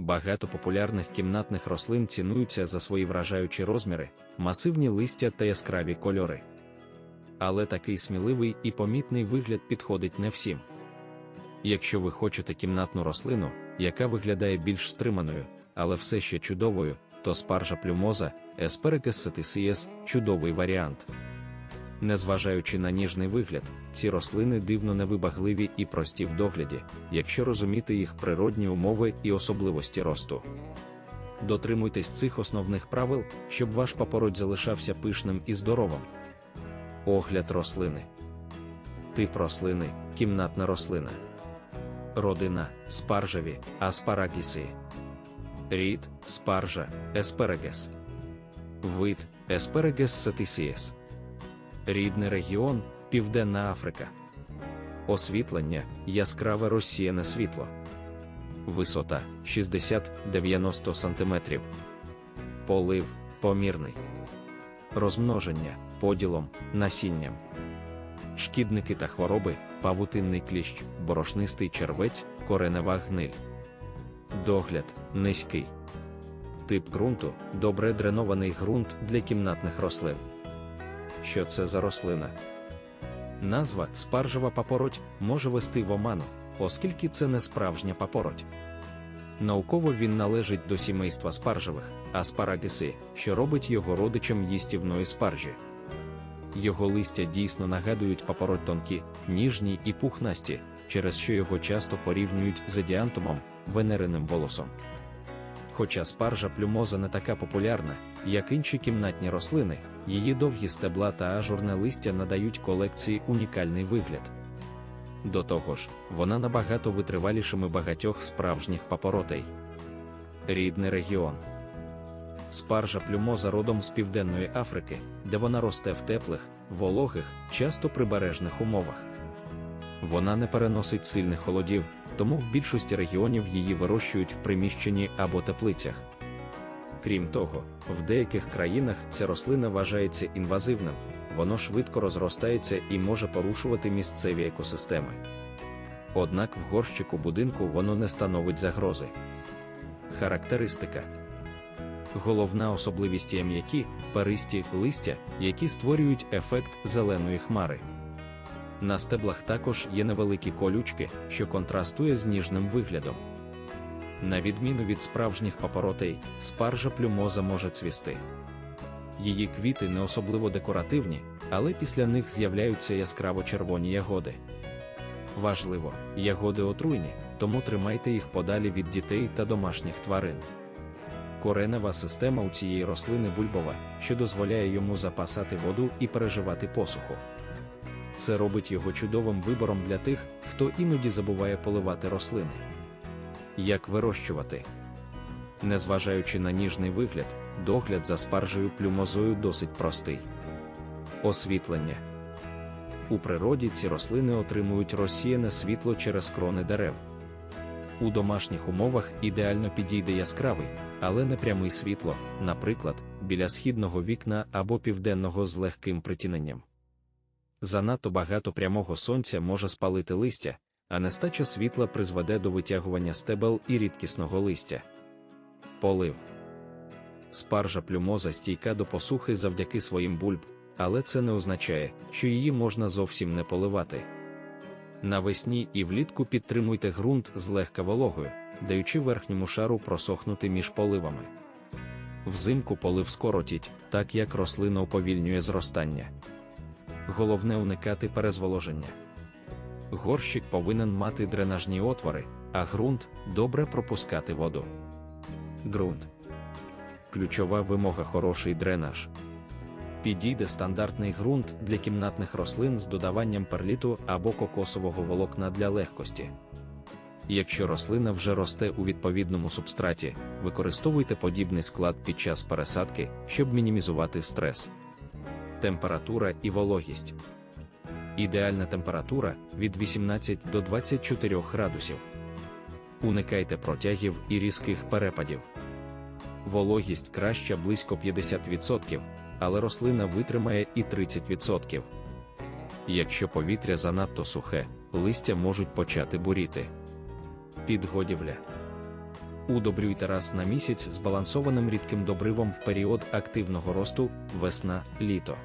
Багато популярних кімнатних рослин цінуються за свої вражаючі розміри, масивні листя та яскраві кольори. Але такий сміливий і помітний вигляд підходить не всім. Якщо ви хочете кімнатну рослину, яка виглядає більш стриманою, але все ще чудовою, то спаржа плюмоза Asparagus sativus – чудовий варіант. Незважаючи на ніжний вигляд, ці рослини дивно невибагливі і прості в догляді, якщо розуміти їх природні умови і особливості росту. Дотримуйтесь цих основних правил, щоб ваш папороть залишався пишним і здоровим. Огляд рослини. Тип рослини кімнатна рослина. Родина спаржеві, аспарагіси. Рід спаржа, еспарагес. Вид Asparagus sativus. Рідний регіон Південна Африка. Освітлення яскраве розсіяне світло. Висота 60-90 см. Полив помірний. Розмноження поділом, насінням. Шкідники та хвороби, павутинний кліщ, борошнистий червець, коренева гниль. Догляд низький. Тип ґрунту добре дренований ґрунт для кімнатних рослин. Що це за рослина? Назва спаржева папороть може вести в оману, оскільки це не справжня папороть. Науково він належить до сімейства спаржевих, аспарагіси, що робить його родичем їстівної спаржі. Його листя дійсно нагадують папороть тонкі, ніжні і пухнасті, через що його часто порівнюють з едіантумом, венериним волосом. Хоча спаржа плюмоза не така популярна, як інші кімнатні рослини, її довгі стебла та ажурне листя надають колекції унікальний вигляд. До того ж, вона набагато витривалішими багатьох справжніх папоротей. Рідний регіон. Спаржа плюмоза родом з Південної Африки, де вона росте в теплих, вологих, часто прибережних умовах. Вона не переносить сильних холодів, тому в більшості регіонів її вирощують в приміщенні або теплицях. Крім того, в деяких країнах ця рослина вважається інвазивним, воно швидко розростається і може порушувати місцеві екосистеми. Однак в горщику будинку воно не становить загрози. Характеристика Головна особливість є м'які, паристі листя, які створюють ефект зеленої хмари. На стеблах також є невеликі колючки, що контрастує з ніжним виглядом. На відміну від справжніх папоротей, спаржа плюмоза може цвісти. Її квіти не особливо декоративні, але після них з'являються яскраво червоні ягоди. Важливо, ягоди отруйні, тому тримайте їх подалі від дітей та домашніх тварин. Коренева система у цієї рослини бульбова, що дозволяє йому запасати воду і переживати посуху. Це робить його чудовим вибором для тих, хто іноді забуває поливати рослини. Як вирощувати? Незважаючи на ніжний вигляд, догляд за спаржею плюмозою досить простий. Освітлення. У природі ці рослини отримують розсіяне світло через крони дерев. У домашніх умовах ідеально підійде яскравий, але не прямий світло, наприклад, біля східного вікна або південного з легким притіненням. Занадто багато прямого сонця може спалити листя, а нестача світла призведе до витягування стебел і рідкісного листя. Полив спаржа плюмоза стійка до посухи завдяки своїм бульб, але це не означає, що її можна зовсім не поливати. Навесні і влітку підтримуйте ґрунт злегка вологою, даючи верхньому шару просохнути між поливами. Взимку полив скоротіть, так як рослина уповільнює зростання. Головне уникати перезволоження. Горщик повинен мати дренажні отвори, а ґрунт добре пропускати воду. Ґрунт. Ключова вимога хороший дренаж. Підійде стандартний ґрунт для кімнатних рослин з додаванням перліту або кокосового волокна для легкості. Якщо рослина вже росте у відповідному субстраті, використовуйте подібний склад під час пересадки, щоб мінімізувати стрес. Температура і вологість. Ідеальна температура від 18 до 24 градусів. Уникайте протягів і різких перепадів. Вологість краща близько 50%, але рослина витримає і 30%. Якщо повітря занадто сухе, листя можуть почати буріти. Підгодівля. Удобрюйте раз на місяць збалансованим рідким добривом в період активного росту весна, літо.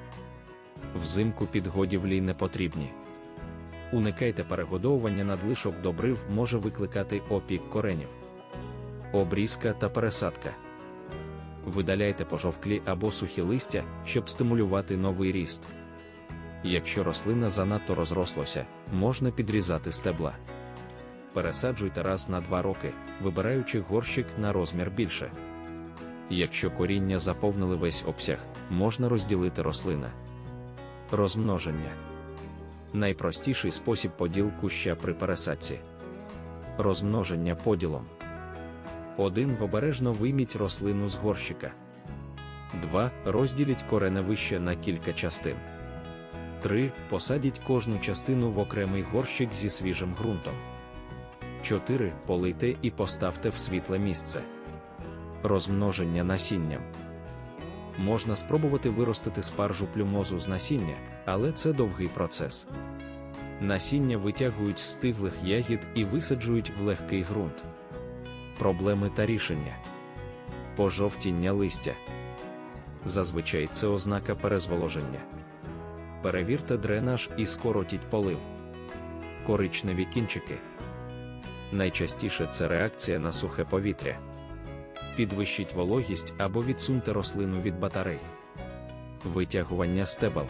Взимку підгодівлі не потрібні. Уникайте перегодовування надлишок добрив може викликати опік коренів, обрізка та пересадка. Видаляйте пожовклі або сухі листя, щоб стимулювати новий ріст. Якщо рослина занадто розрослося, можна підрізати стебла. Пересаджуйте раз на два роки, вибираючи горщик на розмір більше. Якщо коріння заповнили весь обсяг, можна розділити рослина. Розмноження найпростіший спосіб поділ куща при пересадці. Розмноження поділом. 1. Обережно вийміть рослину з горщика. 2. Розділіть кореневище на кілька частин. 3. Посадіть кожну частину в окремий горщик зі свіжим ґрунтом. 4. Полийте і поставте в світле місце. Розмноження насінням. Можна спробувати виростити спаржу плюмозу з насіння, але це довгий процес. Насіння витягують з стиглих ягід і висаджують в легкий ґрунт. Проблеми та рішення. Пожовтіння листя. Зазвичай це ознака перезволоження. Перевірте дренаж і скоротіть полив. Коричневі кінчики. Найчастіше це реакція на сухе повітря. Підвищіть вологість або відсуньте рослину від батарей. Витягування стебел.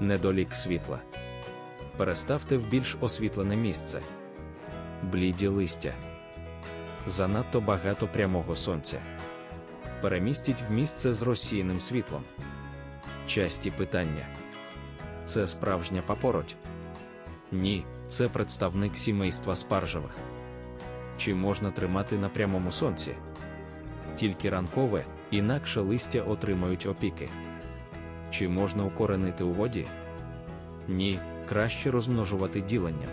Недолік світла. Переставте в більш освітлене місце. Бліді листя. Занадто багато прямого сонця. Перемістіть в місце з розсіяним світлом. Часті питання. Це справжня папороть? Ні, це представник сімейства спаржевих. Чи можна тримати на прямому сонці? Тільки ранкове, інакше листя отримають опіки. Чи можна укоренити у воді? Ні, краще розмножувати діленням.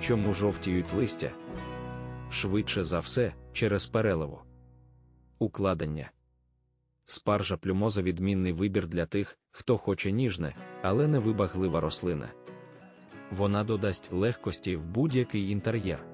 Чому жовтіють листя? Швидше за все, через переливу. Укладення. Спаржа плюмоза відмінний вибір для тих, хто хоче ніжне, але не вибаглива рослина. Вона додасть легкості в будь-який інтер'єр.